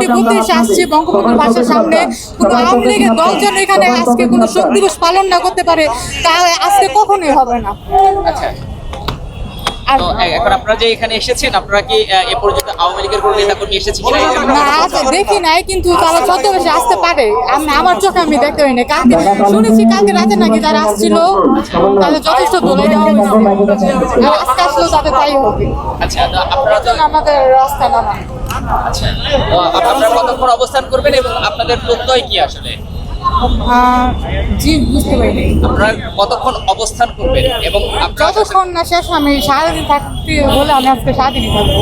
নরসিংদী বুদ্ধি আসছি। বঙ্গবন্ধুর বাসার সামনে। কোনো আওয়ামী লীগের দলজন এখানে আজকে কোনো শোক দিবস পালন না করতে পারে তা আজকে কখনোই হবে না। আচ্ছা। তো এখন আপনারা যে এখানে এসেছেন আপনারা কি এ পর্যন্ত আওয়ামী লীগের কোনো নেতা কর্মী এসেছে কিনা? এই জায়গায়? না আছে দেখি নাই কিন্তু তারা ছদ্মবেশে আসতে পারে। আমি আমার চোখে আমি দেখতে পাইনি। কালকে শুনেছি কালকে রাতে নাকি তারা আসছিল। তাদের যথেষ্ট দোলাই দেওয়া হয়েছে আজকে আসলেও তাদের তাই হবে। আচ্ছা আপনারা আমাদের রাস্তা নামা। আচ্ছা আপনারা কতক্ষণ অবস্থান করবেন এবং আপনাদের প্রত্যয় কি আসলে? জি বুঝতে পারিনি আপনারা কতক্ষণ অবস্থান করবেন এবং যতক্ষণ না শেষ আমি সারাদিন থাকতে হলে আমি আজকে সারাদিনই থাকব।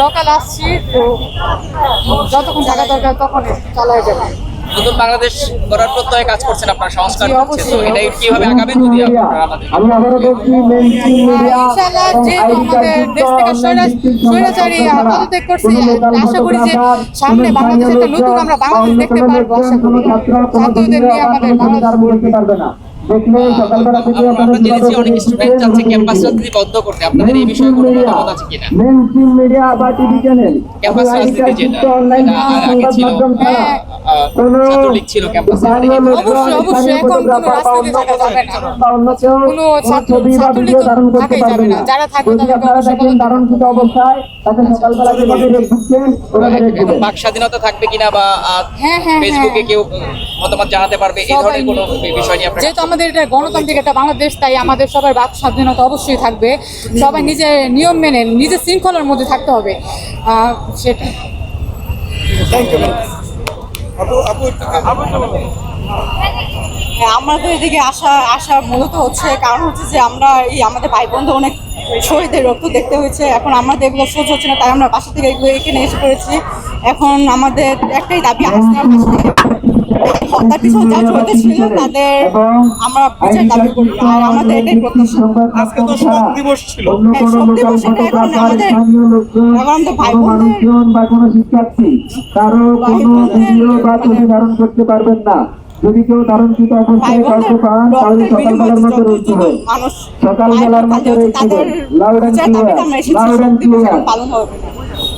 সকাল আসছি তো যতক্ষণ থাকা দরকার তখন চালাই যাবে। নতুন বাংলাদেশ গড়ার প্রত্যয়ে কাজ করছেন আপনারা সংস্কার করছেন তো অবশ্যই, কীভাবে আগাবেন যদি আপনারা আমাদের আমি আবারও বলছি মেনস্ট্রিম মিডিয়া ইনশাআল্লাহ যেহেতু আমাদের দেশ থেকে স্বৈরাচারী পদত্যাগ করছে আশা করি যে সামনে বাংলাদেশ একটা নতুন আমরা বাংলাদেশ দেখতে পারব আশা করি। ছাত্রদের নিয়ে আমাদের বাংলাদেশ বলতে পারবে না দেখলে সকালবেলা থেকে আমরা আমরা জেনেছি অনেক স্টুডেন্ট চাচ্ছে ক্যাম্পাস রাজনীতি বন্ধ করতে। আপনাদের এই বিষয়ে কোনো মতামত আছে কিনা? মেনস্ট্রিম মিডিয়া বা টিভি চ্যানেল ক্যাম্পাস রাজনীতি যেটা আগে ছিল মাধ্যম ছাড়া হ্যাঁ, কোনো ছাত্রলীগ ছিল ক্যাম্পাসে অবশ্যই, অবশ্যই, এখন কোনো রাজনীতি থাকা যাবে না। বা অন্য কেউ কোনো কোনো ছাত্র- ছাত্রলীগ ধারণ করতে পারবে না না। যারা থাকবে তাদেরকে আপনারা অবশ্যই অবস্থায় তাকে সকালবেলা যেভাবে ঢুকছেন ওভাবে বাক স্বাধীনতা থাকবে কিনা বা হ্যাঁ, হ্যাঁ, ফেসবুকে হ্যাঁ। কেউ মতামত জানাতে পারবে এই ধরনের কোনো বিষয় নিয়ে আপনারা আমাদের এটা গণতান্ত্রিক একটা বাংলাদেশ তাই আমাদের সবার বাক স্বাধীনতা অবশ্যই থাকবে। সবাই নিজের নিয়ম মেনে নিজের শৃঙ্খলার মধ্যে থাকতে হবে। সেটা হ্যাঁ, আমাদের এদিকে আসা আসা মূলত হচ্ছে কারণ হচ্ছে যে আমরা এই আমাদের ভাই বন্ধু অনেক শহীদের রক্ত দেখতে হয়েছে। এখন আমাদের এগুলো সহ্য হচ্ছে না তাই আমরা বাসা থেকে এগুলো এখানে এসে পড়েছি। এখন আমাদের একটাই দাবি থেকে হত্যার পিছনে যা জড়িত ছিল তাদের আমরা বিচার দাবি করি আর আমাদের এটাই প্রত্যাশা আজকে তো শোক দিবস ছিল হ্যাঁ, শোক দিবস এটা এখন আমাদের- স্থানীয় লোকজন এখন আমাদের ভাই বোনদের- বা কোনো শিক্ষার্থী কারও কোনো ভিডিও বা ছবি ধারণ করতে পারবেন না যদি কেউ ধারণকৃত অবস্থায় কাউকে পান তাহলে সকালবেলার মধ্যে রয়েছে সকালবেলার মধ্যে রয়েছে লাউড অ্যান্ড দাবিতে লাউড অ্যান্ড ক্লিয়ার